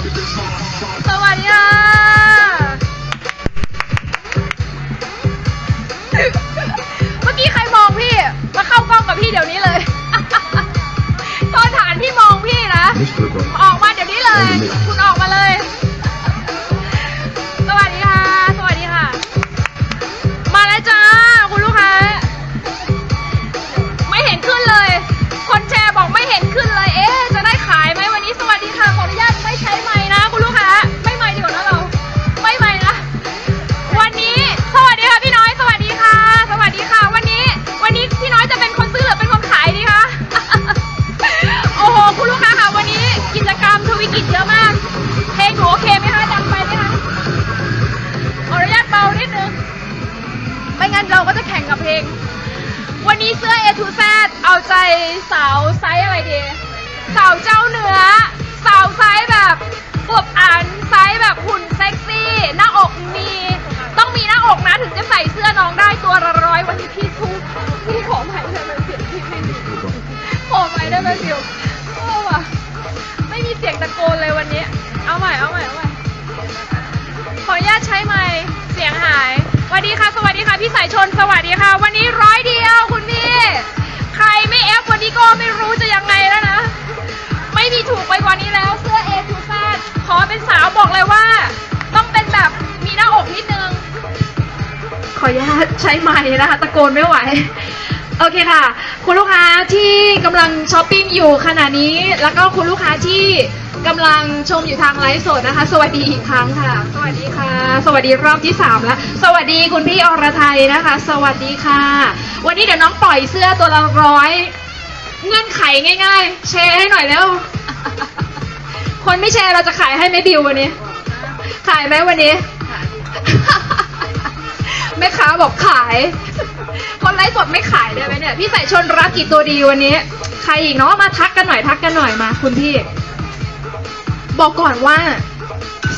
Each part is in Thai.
It is it this. ช้ไมค์นะคะ ตะโกนไม่ไหว โอเคค่ะ คุณลูกค้าที่กำลังช้อปปิ้งอยู่ขณะนี้ แล้วก็คุณลูกค้าที่กำลังชมอยู่ทางไลฟ์สดนะคะ สวัสดีอีกครั้งค่ะ สวัสดีค่ะ สวัสดีรอบที่สามแล้ว สวัสดีคุณพี่อรไทยนะคะ สวัสดีค่ะ วันนี้เดี๋ยวน้องปล่อยเสื้อตัวละร้อยเงื่อนไขง่าย ๆ แชร์ให้หน่อยแล้ว คนไม่แชร์เราจะขายให้ไหมบิววันนี้ ขายไหมวันนี้ แม่ค้าบอกขายคนไลฟ์สดไม่ขายได้ไหมเนี่ย พี่ใส่ชนรักกี่ตัวดีวันนี้ ใครอีกเนาะมาทักกันหน่อยทักกันหน่อยมาคุณพี่ บอกก่อนว่า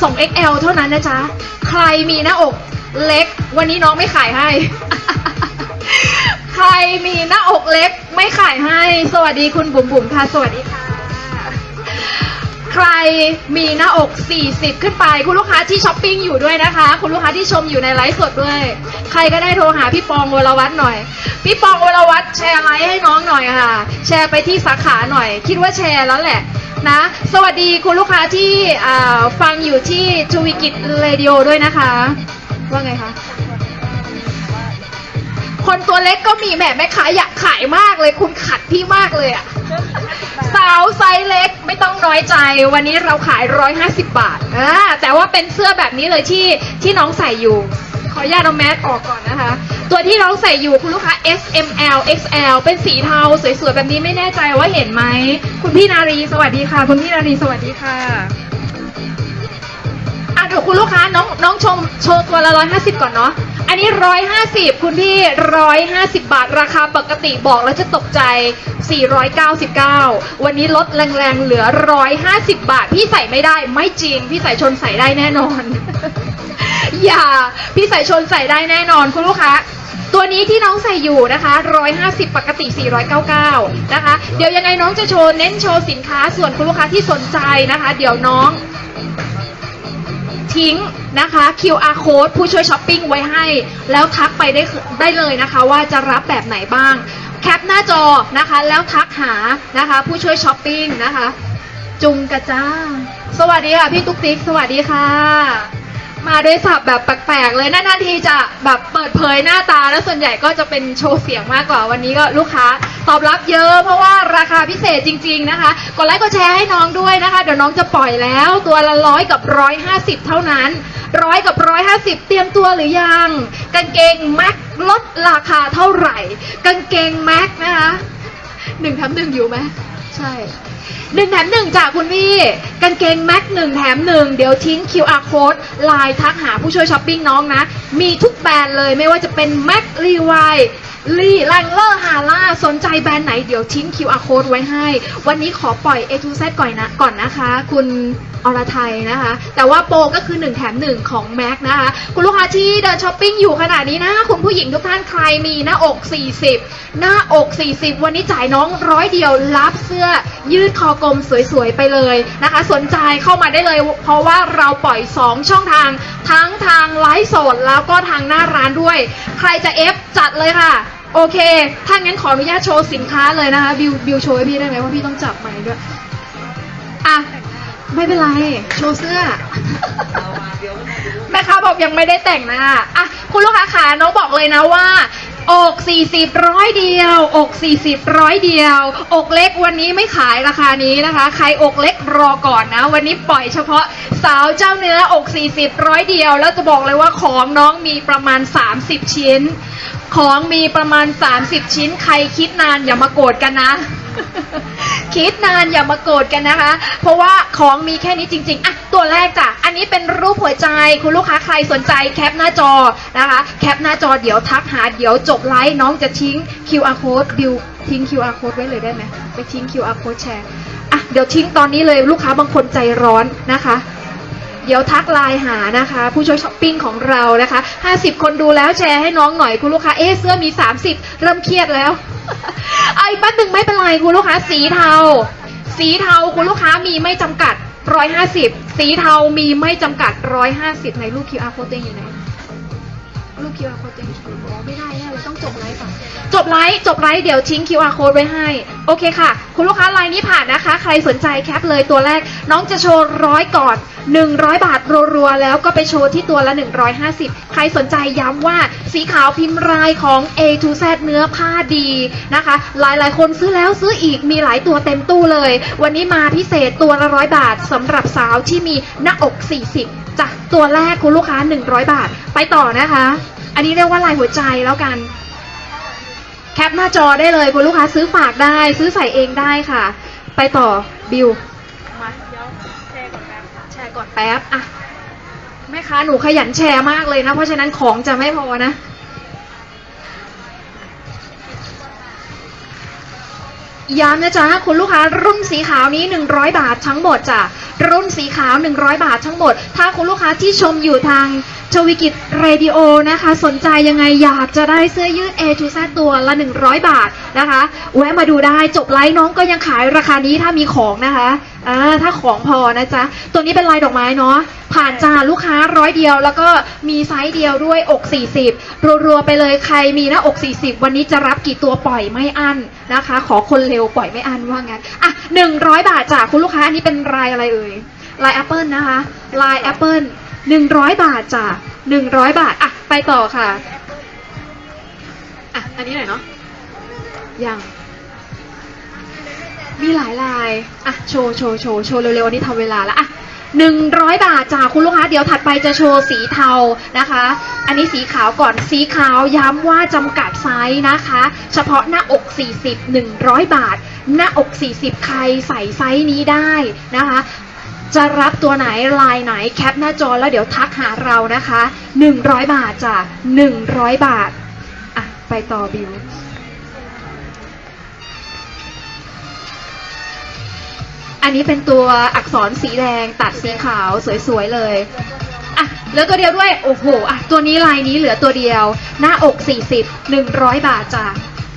ส่ง XL เท่านั้นนะจ๊ะ ใครมีหน้าอกเล็ก วันนี้น้องไม่ขายให้ ใครมีหน้าอกเล็กไม่ขายให้ สวัสดีคุณบุ๋มบุ๋มค่ะ สวัสดีค่ะ ใครมีหน้าอก 40 ขึ้นไป คุณลูกค้าที่ช้อปปิ้งอยู่ด้วยนะคะ คุณลูกค้าที่ชมอยู่ในไลฟ์สดด้วย ใครก็ได้โทรหาพี่ปองวรวัตรหน่อย พี่ปองวรวัตรแชร์ไลฟ์ให้น้องหน่อยค่ะ แชร์ไปที่สาขาหน่อย คิดว่าแชร์แล้วแหละนะ สวัสดีคุณลูกค้าที่อ่าฟังอยู่ที่จูวิกิตเรดิโอด้วยนะคะ ว่าไงคะคนตัวเล็กก็มีแหมแม่ค้าอยากขายมากเลย คุณขัดพี่มากเลยอะ สาวไซส์เล็กไม่ต้องน้อยใจ วันนี้เราขาย 150 บาทอ่าแต่ว่าเป็นเสื้อแบบนี้เลยที่ที่น้องใส่อยู่ ขออนุญาตเอาแมสออกก่อนนะคะ ตัวที่น้องใส่อยู่คุณลูกค้า S M L X L เป็นสีเทาสวยๆแบบนี้ไม่แน่ใจว่าเห็นไหมคุณพี่นารีสวัสดีค่ะ คุณพี่นารีสวัสดีค่ะ เดี๋ยวคุณลูกค้าน้องน้องชมโชว์ตัวละร้อยห้าสิบก่อนเนาะ อันนี้ร้อยห้าสิบคุณพี่ร้อยห้าสิบาทราคาปกติบอกแล้วจะตกใจสี่ร้อยเก้าสิบเก้าวันนี้ลดแรงๆเหลือร้อยห้าสิบาท พี่ใส่ไม่ได้ไม่จริง พี่ใส่ชนใส่ได้แน่นอน อย่า พี่ใส่ชนใส่ได้แน่นอนคุณลูกค้าตัวนี้ที่น้องใส่อยู่นะคะ 150 ปกติ 499 นะคะ เดี๋ยวยังไงน้องจะโชว์เน้นโชว์สินค้าส่วนคุณลูกค้าที่สนใจนะคะ เดี๋ยวน้อง ทิ้งนะคะ QR code ผู้ช่วยช้อปปิ้งไว้ให้ แล้วทักไปได้ได้เลยนะคะว่าจะรับแบบไหนบ้าง แคปหน้าจอนะคะ แล้วทักหานะคะ ผู้ช่วยช้อปปิ้งนะคะ จุงกระจ้า สวัสดีค่ะ พี่ตุ๊กติ๊ก สวัสดีค่ะ มาด้วยศัพท์แบบแปลกๆเลยนานๆทีจะแบบเปิดเผยหน้าตา แล้วส่วนใหญ่ก็จะเป็นโชว์เสียงมากกว่าวันนี้ก็ลูกค้าตอบรับเยอะ เพราะว่าราคาพิเศษจริง ๆนะคะกดไลค์กดแชร์ให้น้องด้วยนะคะ เดี๋ยวน้องจะปล่อยแล้วตัวละร้อยกับร้อยห้าสิบเท่านั้นร้อยกับร้อยห้าสิบเตรียมตัวหรือยังกางเกงแม็กลดราคาเท่าไหร่ กางเกงแม็กนะคะหนึ่งแถมหนึ่งอยู่ไหมใช่ หนึ่งแถมหนึ่งจากคุณพี่ กางเกงแม็กหนึ่งแถมหนึ่งเดี๋ยวทิ้ง QR code ไลน์ทักหาผู้ช่วยช้อปปิ้งน้องนะ มีทุกแบรนด์เลยไม่ว่าจะเป็นแม็กรีไวลีแรงเลอร์ฮาร่าสนใจแบรนด์ไหนเดี๋ยวทิ้ง QR code ไว้ให้ วันนี้ขอปล่อย A to Z ก่อนนะก่อนนะคะ คุณอรไทยนะคะ แต่ว่าโปรก็คือ 1 แถม 1 ของแม็กนะคะ คุณลูกค้าที่เดินช้อปปิ้งอยู่ขนาดนี้นะ คุณผู้หญิงทุกท่านใครมีหน้าอก 40 หน้าอก 40 วันนี้จ่ายน้องร้อยเดียวรับเสื้อ ยืดคอกลมสวยๆไปเลยนะคะ สนใจเข้ามาได้เลย เพราะว่าเราปล่อย 2 ช่องทาง ทั้งทางไลฟ์สดแล้วก็ทางหน้าร้านด้วย ใครจะเอฟจัดเลยค่ะ โอเค ถ้างั้นขออนุญาตโชว์สินค้าเลยนะคะ บิวบิวโชว์ให้พี่ได้ไหมว่าพี่ต้องจับไมค์ด้วย อะ ไม่เป็นไร โชว์เสื้อแม่ค้าบอกยังไม่ได้แต่งหน้าอะคุณลูกค้าขาน้องบอกเลยนะว่า อก40ร้อยเดียว อก40ร้อยเดียว อกเล็กวันนี้ไม่ขายราคานี้นะคะ ใครอกเล็กรอก่อนนะ วันนี้ปล่อยเฉพาะสาวเจ้าเนื้ออก40ร้อยเดียว แล้วจะบอกเลยว่าของน้องมีประมาณ 30 ชิ้น ของมีประมาณ 30 ชิ้น ใครคิดนานอย่ามาโกรธกันนะ คิดนานอย่ามาโกรธกันนะคะ เพราะว่าของมีแค่นี้จริงๆอะตัวแรกจ้ะ อันนี้เป็นรูปหัวใจคุณลูกค้าใครสนใจแคปหน้าจอนะคะ แคปหน้าจอเดี๋ยวทักหาเดี๋ยวจบไลฟ์น้องจะทิ้ง QR code บิวทิ้ง QR code ไว้เลยได้ไหมไปทิ้ง QR code แชร์อะเดี๋ยวทิ้งตอนนี้เลยลูกค้าบางคนใจร้อนนะคะ เดี๋ยวทักไลน์หานะคะ ผู้ช่วยช้อปปิ้งของเรานะคะ 50 คนดูแล้วแชร์ให้น้องหน่อยคุณลูกค้าเอ๊ะเสื้อมี 30 เริ่มเครียดแล้วไอ้แป๊บหนึ่งไม่เป็นไรคุณลูกค้าสีเทา สีเทาคุณลูกค้ามีไม่จำกัด 150 สีเทามีไม่จำกัด 150 ในรูป QR code ตัวเองอยู่ไหน รูป QR code ตัวเองอยู่ไหนอ๋อไม่ได้แน่เลยต้องจบไลฟ์ก่อนจบไลฟ์จบไลฟ์เดี๋ยวทิ้ง QR code ไว้ให้ โอเคค่ะ คุณลูกค้าไลน์นี้ผ่านนะคะ ใครสนใจแคปเลยตัวแรก น้องจะโชว์ร้อยก่อน 100 บาทรัวๆแล้วก็ไปโชว์ที่ตัวละ 150 ใครสนใจย้ำว่าสีขาวพิมพ์รายของ A to Z เนื้อผ้าดีนะคะ หลายๆ คนซื้อแล้วซื้ออีกมีหลายตัวเต็มตู้เลย วันนี้มาพิเศษตัวละร้อยบาทสำหรับสาวที่มีหน้าอก 40จ้ะ ตัวแรกคุณลูกค้า 100 บาท ไปต่อนะคะ อันนี้เรียกว่าลายหัวใจแล้วกัน แคปหน้าจอได้เลยคุณลูกค้าซื้อฝากได้ ซื้อใส่เองได้ค่ะ ไปต่อบิวมาเดี๋ยวแชร์ก่อนแป๊บแชร์ก่อนแป๊บอะแม่ค้าหนูขยันแชร์มากเลยนะ เพราะฉะนั้นของจะไม่พอนะ ย้ำนะจ๊ะคุณลูกค้ารุ่นสีขาวนี้ 100 บาททั้งหมดจ้ะรุ่นสีขาว 100 บาททั้งหมด ถ้าคุณลูกค้าที่ชมอยู่ทางชวิกิจเรดิโอนะคะ สนใจยังไงอยากจะได้เสื้อยืด A to Z ตัวละ 100 บาทนะคะ แวะมาดูได้จบไลฟ์น้องก็ยังขายราคานี้ถ้ามีของนะคะ อ่าถ้าของพอนะจ๊ะ ตัวนี้เป็นลายดอกไม้เนาะ ผ่านจ้าลูกค้าร้อยเดียว แล้วก็มีไซส์เดียวด้วยอก 40 รัวๆไปเลยใครมีหน้าอก 40 วันนี้จะรับกี่ตัวปล่อยไม่อั้นนะคะ ขอคนเร็วปล่อยไม่อั้นว่างั้น อะ 100 บาทจ้ะคุณลูกค้าอันนี้เป็นลายอะไรเอ่ย ลายแอปเปิลนะคะ ลายแอปเปิล100 บาทจ้ะ100 บาท อะ ไปต่อค่ะ อะ อันนี้หน่อยเนาะ ยัง มีหลายลาย อะ โชว์ โชว์ โชว์ โชว์เร็วๆอันนี้ทำเวลาแล้วอะหนึ่งร้อยบาทจ้าคุณลูกค้า เดี๋ยวถัดไปจะโชว์สีเทานะคะ อันนี้สีขาวก่อน สีขาวย้ำว่าจำกัดไซส์นะคะ เฉพาะหน้าอก 40 100 บาท หน้าอก 40 ใครใส่ไซส์นี้ได้นะคะจะรับตัวไหนลายไหนแคปหน้าจอแล้วเดี๋ยวทักหาเรานะคะ 100 บาทจ้ะ100 บาท อะ ไปต่อบิว อันนี้เป็นตัวอักษรสีแดงตัดสีขาวสวยๆเลยอะเหลือตัวเดียวด้วย โอ้โหอะตัวนี้ลายนี้เหลือตัวเดียว หน้าอก 40 100 บาทจ้ะ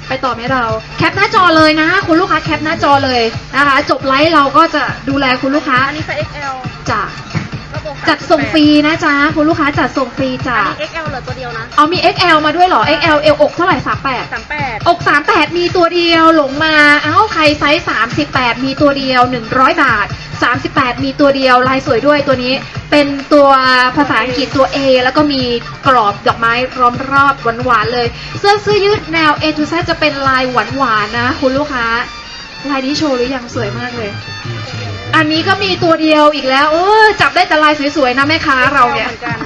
ไปต่อไหมเรา แคปหน้าจอเลยนะ คุณลูกค้าแคปหน้าจอเลยนะคะ จบไลฟ์เราก็จะดูแลคุณลูกค้าอันนี้ไซส์ XL จ้ะระบบ จัดส่งฟรีนะจ๊ะคุณลูกค้าจัดส่งฟรีจ้ะ อันนี้ XL เหลือตัวเดียวนะเอามี XL มาด้วยเหรอ XL เอวอกเท่าไหร่38 สามแปดอก 38 มีตัวเดียวหลงมา เอ้าใครไซส์ 38 มีตัวเดียว 100 บาท 38 มีตัวเดียวลายสวยด้วยตัวนี้ เป็นตัวภาษาอังกฤษตัว A แล้วก็มีกรอบดอกไม้ร้อมรอบหวานๆเลย เสื้อเสื้อยืดแนว A to Z จะเป็นลายหวานๆนะ คุณลูกค้า ลายนี้โชว์หรือยังสวยมากเลย อันนี้ก็มีตัวเดียวอีกแล้วเออจับได้แต่ลายสวยๆนะแม่ค้าเราเนี่ยเหมือนกัน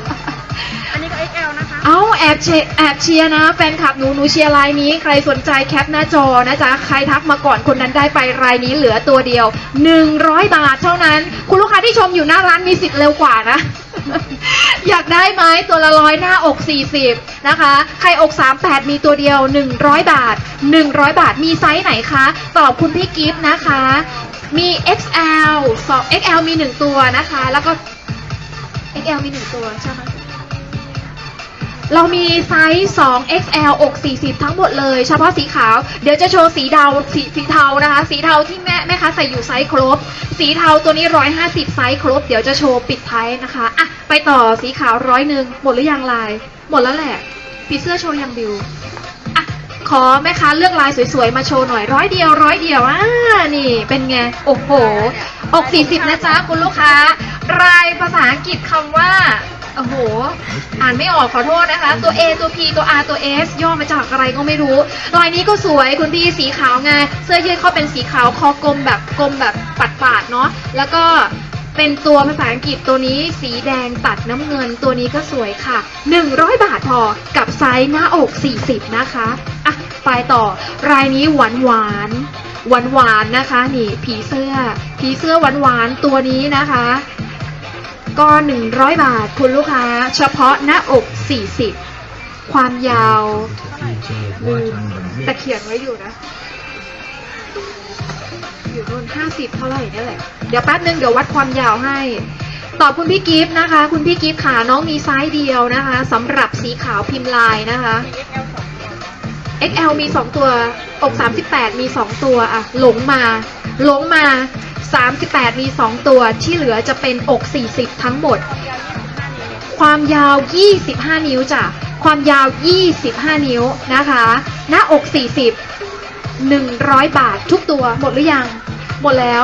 อันนี้ก็ XL นะคะ เอาแอบเชแอบเชียร์นะแฟนคลับหนูหนูเชียร์รายนี้ ใครสนใจแคปหน้าจอนะจ๊ะใครทักมาก่อนคนนั้นได้ไปรายนี้เหลือตัวเดียว 100 บาทเท่านั้น คุณลูกค้าที่ชมอยู่หน้าร้านมีสิทธิ์เร็วกว่านะ อยากได้ไหมตัวละร้อยหน้าอก 40 นะคะ ใครอก 38 มีตัวเดียว 100 บาท 100 บาทมีไซส์ไหนคะตอบคุณพี่กิฟต์นะคะ มี XL 2 XL มี 1 ตัวนะคะ แล้วก็ XL มี 1 ตัวใช่ไหมเรามีไซส์2 XL อก 40 ทั้งหมดเลย เฉพาะสีขาว เดี๋ยวจะโชว์สีดาวสีสีเทานะคะ สีเทาที่แม่แม่ค้าใส่อยู่ไซส์ครบ สีเทาตัวนี้ 150 ไซส์ครบ เดี๋ยวจะโชว์ปิดท้ายนะคะ อะ ไปต่อสีขาวร้อยหนึ่งหมดหรือยังลาย หมดแล้วแหละผีเสื้อโชว์ยังบิว ขอแม่ค้าเลือกลายสวยๆ มาโชว์หน่อยร้อยเดียวร้อยเดียวอ่านี่เป็นไง โอ้โห อก40 นะจ๊ะคุณลูกค้า รายภาษาอังกฤษคำว่า โอ้โห อ่านไม่ออกขอโทษนะคะ ตัว A ตัว P ตัว R ตัว S ย่อมาจากอะไรก็ไม่รู้รอยนี้ก็สวยคุณพี่สีขาวไง เสื้อยืดเขาเป็นสีขาวคอกลมแบบกลมแบบปัดๆเนาะ แล้วก็เป็นตัวภาษาอังกฤษตัวนี้สีแดงตัดน้ำเงินตัวนี้ก็สวยค่ะ 100 บาทพอกับไซส์หน้าอก 40 นะคะอะ ไปต่อรายนี้หวานหวานหวานหวานนะคะ นี่ผีเสื้อ ผีเสื้อหวานหวานตัวนี้นะคะ ก็ 100 บาทคุณลูกค้า เฉพาะหน้าอก 40 ความยาวลืมแต่เขียนไว้อยู่นะ อยู่นู่น50 เท่าไหร่นี่แหละ เดี๋ยวแป๊บนึงเดี๋ยววัดความยาวให้ตอบคุณพี่กิฟต์นะคะ คุณพี่กิฟต์ขาน้องมีไซส์เดียวนะคะสำหรับสีขาวพิมพ์ลายนะคะ XL สองตัว XL มี 2 ตัว อก 38 มี 2 ตัวอะหลงมา หลงมา 38 มี 2 ตัวที่เหลือจะเป็นอก 40 ทั้งหมดความยาว25นิ้วความยาว 25 นิ้วจ้ะ ความยาว 25 นิ้วนะคะ หน้าอก 40 100 บาททุกตัวหมดหรือยัง หมดแล้ว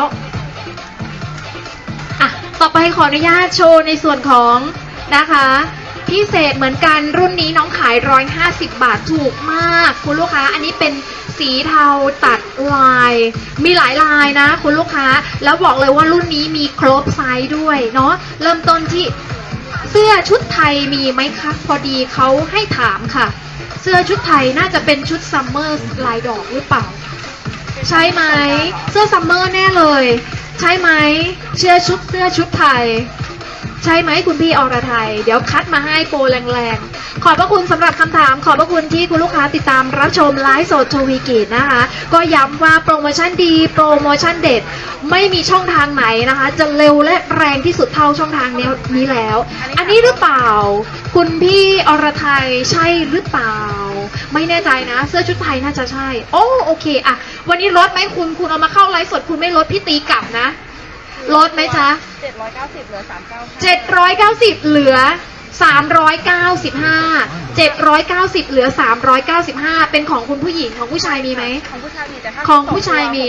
อะต่อไปขออนุญาตโชว์ในส่วนของนะคะ พิเศษเหมือนกันรุ่นนี้น้องขาย 150 บาทถูกมาก คุณลูกค้าอันนี้เป็นสีเทาตัดลาย มีหลายลายนะ คุณลูกค้าแล้วบอกเลยว่ารุ่นนี้มีครบไซส์ด้วยเนาะเริ่มต้นที่เสื้อชุดไทยมีไหมคะพอดีเขาให้ถามค่ะ เสื้อชุดไทยน่าจะเป็นชุดซัมเมอร์ลายดอกหรือเปล่า ใช่ไหมเสื้อซัมเมอร์แน่เลย ใช่ไหมเชื่อชุดเสื้อชุดไทย ใช่ไหมคุณพี่อรไทย เดี๋ยวคัดมาให้โปรแรงๆ ขอบพระคุณสำหรับคำถาม ขอบพระคุณที่คุณลูกค้าติดตามรับชมไลฟ์สดโชวีกิจนะคะ ก็ย้ำว่าโปรโมชั่นดี โปรโมชั่นเด็ด ไม่มีช่องทางไหนนะคะ จะเร็วและแรงที่สุดเท่าช่องทางนี้นี้แล้ว อันนี้หรือเปล่า คุณพี่อรไทยใช่หรือเปล่า ไม่แน่ใจนะ เสื้อชุดไทยน่าจะใช่ โอ้โอเคอะวันนี้ลดไหมคุณคุณเอามาเข้าไลฟ์สดคุณไม่ลดพี่ตีกลับนะ ลดไหมจ๊ะ 790 เหลือ 395 790 เหลือ 395 790 เหลือ 395 เป็นของคุณผู้หญิงของผู้ชายมีไหม ของผู้ชายมีแต่ถ้าของผู้ชายมี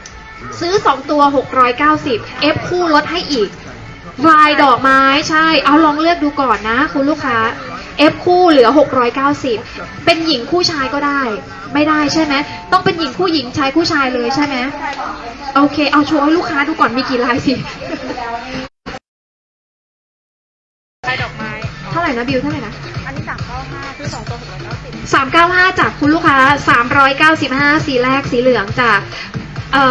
690ซื้อ 2 ตัว 690เอฟคู่ลดให้อีกลายดอกไม้ใช่ เอาลองเลือกดูก่อนนะ คุณลูกค้า เอฟคู่เหลือ 690 เป็นหญิงคู่ชายก็ได้ ไม่ได้ใช่ไหมต้องเป็นหญิงคู่หญิงชายคู่ชายเลยใช่ไหมโอเค เอาโชว์ให้ลูกค้าดูก่อนมีกี่ลายสิลายดอกไม้ เท่าไหร่นะบิวเท่าไหร่นะ อันนี้ 395 ซื้อ 2 ตัว 690 395 จากคุณลูกค้า 395 สีแรกสีเหลืองจากเอ่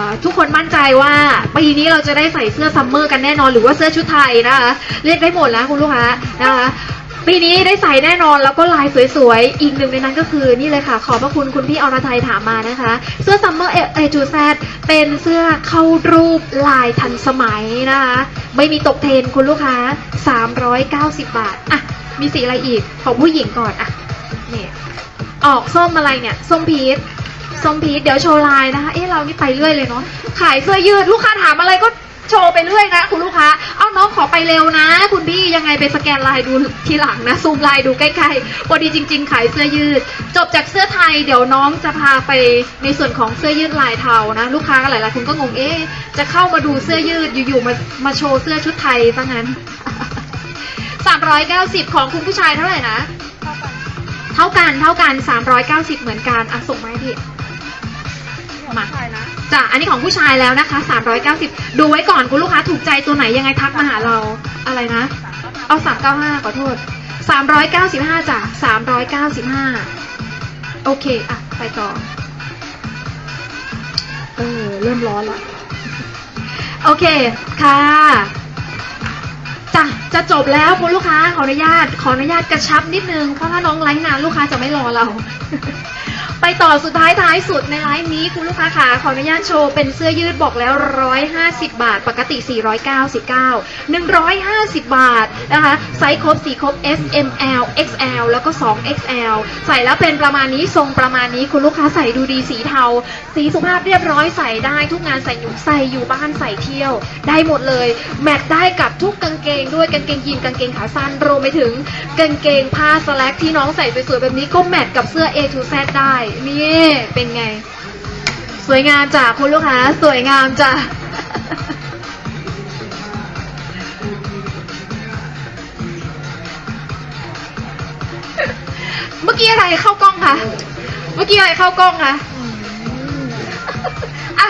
อทุกคนมั่นใจว่าปีนี้เราจะได้ใส่เสื้อซัมเมอร์กันแน่นอนหรือว่าเสื้อชุดไทยนะคะเรียกได้หมดแล้วคุณลูกค้านะคะ ปีนี้ได้ใส่แน่นอนแล้วก็ลายสวยๆ อีกหนึ่งในนั้นก็คือนี่เลยค่ะ ขอบพระคุณคุณพี่อรไทยถามมานะคะ เสื้อซัมเมอร์เอจูแซเป็นเสื้อเข้ารูปลายทันสมัยนะคะ ไม่มีตกเทรนคุณลูกค้า 390 บาท อะ มีสีอะไรอีก ของผู้หญิงก่อน อะนี่ออกส้มอะไรเนี่ยส้มพีชส้มพีชเดี๋ยวโชว์ลายนะคะ เอ๊ะเรานี่ไปเรื่อยเลยเนาะขายเสื้อยืดลูกค้าถามอะไรก็ โชว์ไปเรื่อยนะคุณลูกค้า เอาน้องขอไปเร็วนะ คุณพี่ยังไงไปสแกนลายดูทีหลังนะซูมลายดูใกล้ๆพอดีจริง ๆ ขายเสื้อยืด จบจากเสื้อไทยเดี๋ยวน้องจะพาไปในส่วนของเสื้อยืดลายเทานะ ลูกค้าหลายๆคนก็งงเอ๊ะจะเข้ามาดูเสื้อยืดอยู่ๆมามาโชว์เสื้อชุดไทยซะงั้น 390 ของคุณผู้ชายเท่าไหร่นะ เท่ากันเท่ากันเท่ากัน390 เหมือนกันอะส่งมาให้พี่ มาผู้ชายนะจ้ะอันนี้ของผู้ชายแล้วนะคะ 390 ดูไว้ก่อนคุณลูกค้าถูกใจตัวไหนยังไงทักมาหาเราอะไรนะ เอา 395ขอโทษ 395จ้ะ395 โอเค อะ ไปต่อ เออ เริ่มร้อนแล้วโอเค ค่ะจ้ะจะจบแล้วคุณลูกค้าขออนุญาต ขออนุญาตกระชับนิดนึง เพราะถ้าน้องไลฟ์นานลูกค้าจะไม่รอเรา ไปต่อสุดท้ายท้ายสุดในไลฟ์นี้คุณลูกค้าค่ะขออนุญาตโชว์เป็นเสื้อยืดบอกแล้ว 150 บาท ปกติ 499 150 บาทนะคะไซส์ครบสีครบ S M L X L แล้วก็ 2 XL ใส่แล้วเป็นประมาณนี้ทรงประมาณนี้คุณลูกค้าใส่ดูดีสีเทา สีสุภาพเรียบร้อยใส่ได้ทุกงานใส่อยู่ใส่อยู่บ้านใส่เที่ยว ได้หมดเลย แมทได้กับทุกกางเกงด้วยกางเกงยีนกางเกงขาสั้นรวมไปถึงกางเกงผ้าสแลกที่น้องใส่สวยๆแบบนี้ก็แมทกับเสื้อ A to Z ได้นี่เป็นไง สวยงามจ้ะคุณลูกค้าสวยงามจ้ะเมื่อกี้อะไรเข้ากล้องคะเมื่อกี้อะไรเข้ากล้องคะอะ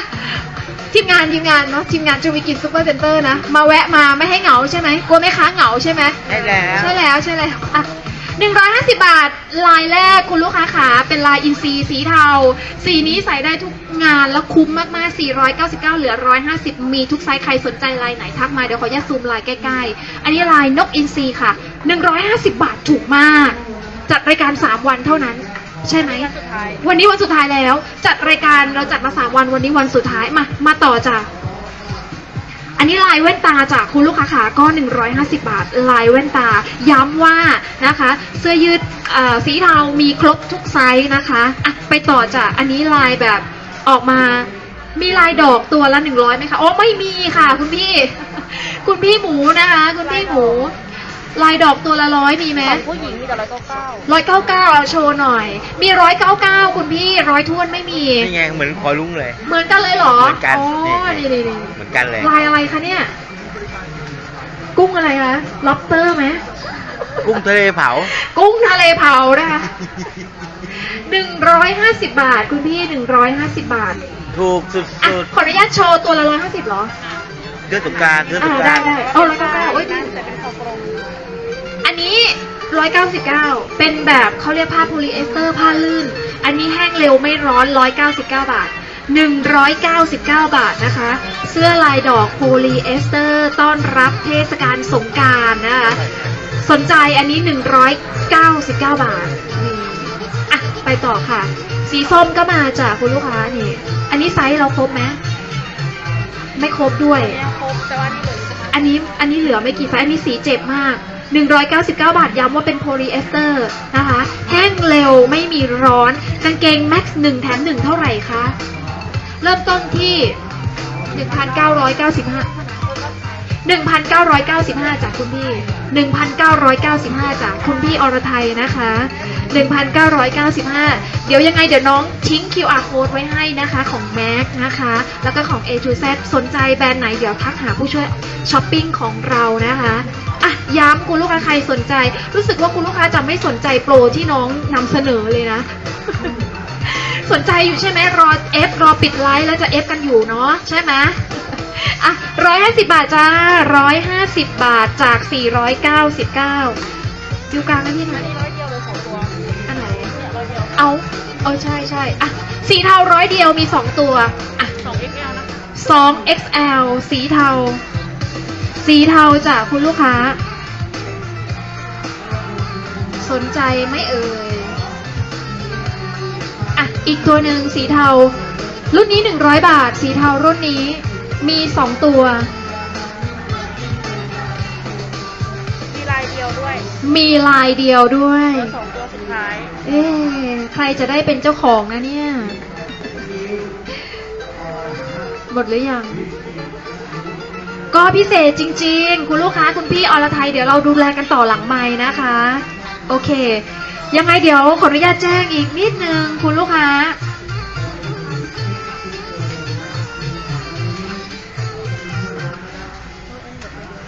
ทีมงานทีมงานเนาะทีมงานจูวิกินซูเปอร์เซ็นเตอร์นะ มาแวะมาไม่ให้เหงาใช่ไหมกลัวแม่ค้าเหงาใช่ไหมได้แล้วใช่แล้วใช่แล้วอะ 150 บาท ลายแรกคุณลูกค้าขาเป็นลายอินซีสีเทา สีนี้ใส่ได้ทุกงานแล้วคุ้มมากๆ 499 เหลือ 150 มีทุกไซส์ใครสนใจลายไหนทักมาเดี๋ยวขออนุญาตซูมลายใกล้ๆ อันนี้ลายนกอินซีค่ะ 150 บาทถูกมาก จัดรายการ 3 วันเท่านั้นใช่ไหม วันสุดท้ายวันนี้วันสุดท้ายแล้ว จัดรายการเราจัดมาสามวันวันนี้วันสุดท้ายมา มาต่อจ้ะ อันนี้ลายแว่นตาจากคุณลูกค้าขาก็ 150 บาท ลายแว่นตา ย้ำว่านะคะ เสื้อยืดเอ่อสีเทามีครบทุกไซส์นะคะอะไปต่อจ้ะอันนี้ลายแบบออกมามีลายดอกตัวละ 100ไหมคะ อ๋อ ไม่มีค่ะ คุณพี่ คุณพี่หมูนะคะ คุณพี่หมู ลายดอกตัวละร้อยมีไหมของผู้หญิงมีแต่ร้อยเก้าเก้าร้อยเก้าเก้าเอาโชว์หน่อย มีร้อยเก้าเก้าคุณพี่ร้อยท้วนไม่มี นี่ไงเหมือนคอลุงเลย เหมือนกันเลยเหรอเหมือนกันอ๋อนี่นี่นี่นี่เหมือนกันเลย ลายอะไรคะเนี่ย กุ้งอะไรคะล็อบสเตอร์ไหม กุ้งทะเลเผา กุ้งทะเลเผานะคะหนึ่งร้อยห้าสิบบาท คุณพี่หนึ่งร้อยห้าสิบบาทถูกสุอะดขออนุญาตโชว์ตัวละร้อยห้าสิบเหรอ ๆเดือนสงกรารเดือนสอ่างกได้รารได้เอาร้อยเก้าเก้าโอ้ยแต่เป็ นของกรงอันนี้ร้อยเก้าสิบเก้าเป็นแบบเขาเรียกผ้าโพลีเอสเตอร์ผ้าลื่น อันนี้แห้งเร็วไม่ร้อนร้อยเก้าสิบเก้าบาทหนึ่งร้อยเก้าสิบเก้าบาทนะคะ เสื้อลายดอกโพลีเอสเตอร์ต้อนรับเทศกาลสงการนะคะ สนใจอันนี้ 199 บาทนี่อะไปต่อค่ะ สีส้มก็มาจากคุณลูกค้านี่ อันนี้ไซส์เราครบไหม ไม่ครบด้วยยังครบแต่ว่านี่เหลือ อันนี้อันนี้เหลือไม่กี่ไซส์อันนี้สีเจ็บมาก 199 บาทย้ำว่าเป็นโพลีเอสเตอร์นะคะ แห้งเร็วไม่มีร้อนกางเกงแม็กซ์1แถม1เท่าไหร่คะ เริ่มต้นที่ 1,995 1,995จากคุณพี่ 1,995จากคุณพี่อรไทยนะคะ 1,995 เดี๋ยวยังไงเดี๋ยวน้องทิ้ง QR code ไว้ให้นะคะของ Mac นะคะ แล้วก็ของ A to Z สนใจแบรนด์ไหนเดี๋ยวทักหาผู้ช่วยช้อปปิ้งของเรานะคะอะย้ำคุณลูกค้าใครสนใจ รู้สึกว่าคุณลูกค้าจะไม่สนใจโปรที่น้องนำเสนอเลยนะ สนใจอยู่ใช่ไหมรอ F รอปิดไลฟ์แล้วจะ F กันอยู่เนาะใช่ไหมอะร้อยห้าสิบาทจ้าร้อยห้าสิบบาทจากสี่ร้อยเก้าสิบเก้าฟิวกลางนะพี่อันะ เนี่ยร้อยเดียวเอาเออใช่ใช่อะสีเทาร้อยเดียวมีสองตัวอะสอง XL นะคะสอง XL สีเทา สีเทาจากคุณลูกค้า สนใจไหม่เอ่ยอะอีกตัวหนึ่งสีเทา รุ่นนี้100บาท สีเทารุ่นนี้มีสองตัว มีลายเดียวด้วย มีลายเดียวด้วยเหลือสองตัวสุด ท้าย เอ๊ะใครจะได้เป็นเจ้าของนะเนี่ย หมดหรือยัง ก็พิเศษจริง ๆ คุณลูกค้าคุณพี่อรไทยเดี๋ยวเราดูแลกันต่อหลังไม้นะคะ โอเค ยังไงเดี๋ยวขออนุญาตแจ้งอีกนิดนึงคุณลูกค้า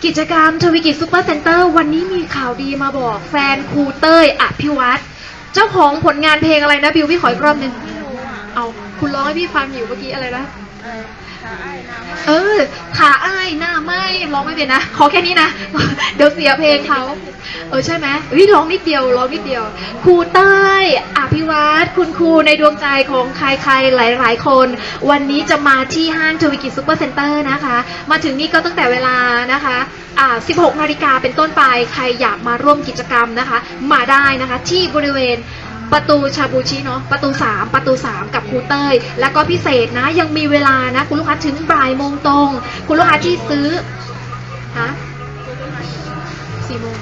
กิจกรรมทวิกิจซูเปอร์เซ็นเตอร์วันนี้มีข่าวดีมาบอกแฟนครูเต้ยอภิวัตร จ้าของผลงานเพลงอะไรนะบิวพี่ขออีกรอบหนึ่งเอาคุณร้องให้พี่ฟังอยู่เมื่อกี้อะไรนะ เออ ขาอ้ายหน้าไหมร้องไม่เป็นนะ ขอแค่นี้นะ เดี๋ยวเสียเพลงเขา เออใช่ไหมเฮ้ยร้องนิดเดียวร้องนิดเดียว ครูเต้ยอภิวัตคุณครูในดวงใจของใครๆหลาย ๆ คน วันนี้จะมาที่ห้างทวิกิซูเปอร์เซ็นเตอร์นะคะ มาถึงนี่ก็ตั้งแต่เวลานะคะอ่า16นาฬิกาเป็นต้นไป ใครอยากมาร่วมกิจกรรมนะคะ มาได้นะคะ ที่บริเวณ ประตูชาบูชิเนาะประตู 3 ประตู 3 กับครูเต้ย แล้วก็พิเศษนะยังมีเวลานะ คุณลูกค้าถึงบ่ายโมงตรง คุณลูกค้าที่ซื้อฮะสี่โมง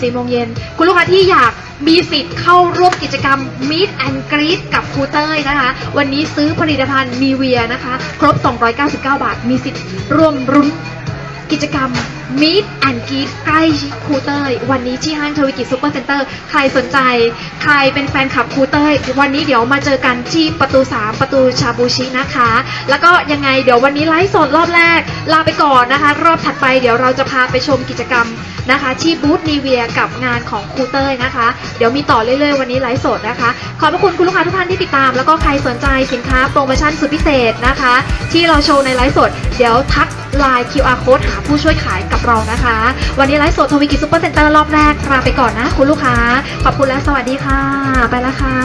สี่โมงเย็นคุณลูกค้าที่อยากมีสิทธิ์เข้าร่วมกิจกรรม Meet and Greet กับครูเต้ยนะคะ วันนี้ซื้อผลิตภัณฑ์มีเวียนะคะ ครบ 299 บาท มีสิทธิ์ร่วมรุ้น กิจกรรมมิดแอนกีดใกล้ครูเต้ย วันนี้ที่ห้างทวิกิจซูเปอร์เซ็นเตอร์ ใครสนใจ ใครเป็นแฟนคลับครูเต้ย วันนี้เดี๋ยวมาเจอกันที่ประตู 3 ประตูชาบูชินะคะ แล้วก็ยังไงเดี๋ยววันนี้ไลฟ์สดรอบแรก ลาไปก่อนนะคะ รอบถัดไปเดี๋ยวเราจะพาไปชมกิจกรรมนะคะ ที่บูธนีเวียกับงานของครูเต้ยนะคะ เดี๋ยวมีต่อเรื่อยๆ วันนี้ไลฟ์สดนะคะ ขอบพระคุณคุณลูกค้าทุกท่านที่ติดตาม แล้วก็ใครสนใจสินค้าโปรโมชั่นสุดพิเศษนะคะ ที่เราโชว์ในไลฟ์สด เดี๋ยวทักไลน์ QR code หาผู้ช่วยขายกับเรานะคะ วันนี้ไลฟ์สดทวิกิจซูเปอร์เซ็นเตอร์รอบแรกลาไปก่อนนะ คุณลูกค้า ขอบคุณและสวัสดีค่ะ ไปแล้วค่ะ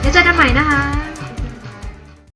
เดี๋ยวเจอกันใหม่นะคะ